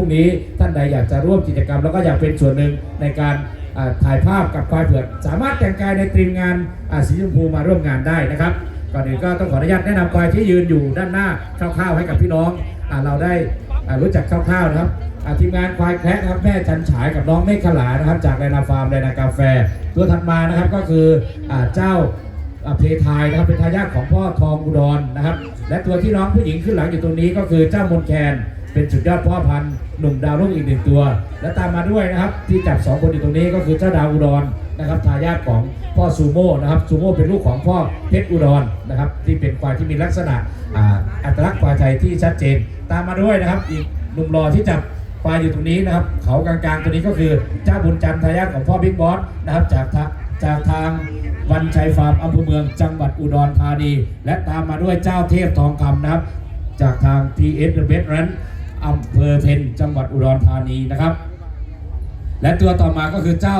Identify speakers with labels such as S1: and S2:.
S1: รุ่งนี้ท่านใดอยากจะร่วมกิจกรรม แล้วก็อยากเป็นส่วนหนึ่งในการถ่ายภาพกับควายเผือกสามารถแต่งกายในตรีมงานสีชมพูมาร่วมงานได้นะครับก่อนอื่นก็ต้องขออนุญาตแนะนำควายที่ยืนอยู่ด้านหน้าคร่าวๆให้กับพี่น้องอเราได้รู้จักคร่าวๆนะครับทีมงานควายแคระครับแม่จันฉายกับน้องเมฆขลานะครับ จากไรนาฟาร์มไรนากาแฟ ตัวถัดมานะครับก็คืออเจ้าอ่าเพทายนะครับเป็นทายาทของพ่อทองอุดรนะครับ และตัวที่น้องผู้หญิงขึ้นหลังอยู่ตรงนี้ก็คือเจ้ามนแคน เป็นสุดยอดพ่อพันธุ์หนุ่มดาวรุ่งอีกหนึ่งตัว และตามมาด้วยนะครับที่จับสองคนอยู่ตรงนี้ก็คือเจ้าดาวอุดรนะครับทายาทของพ่อซูโม่นะครับซูโม่เป็นลูกของพ่อเพชรอุดรนะครับที่เป็นควายที่มีลักษณะอัตลักษณ์ควายไทยที่ชัดเจน ตามมาด้วยนะครับอีกหนุ่มรอที่จับควายอยู่ตรงนี้นะครับเขากลางๆตัวนี้ก็คือเจ้าบุญจันทร์ทายาทของพ่อบิ๊กบอสนะครับจากจากทางวันชัยฟาร์มอำเภอเมืองจังหวัดอุดรธานี และตามมาด้วยเจ้าเทพทองคำนะครับ จากทาง PS The Best Run อำเภอเพนจังหวัดอุดรธานีนะครับ และตัวต่อมาก็คือเจ้า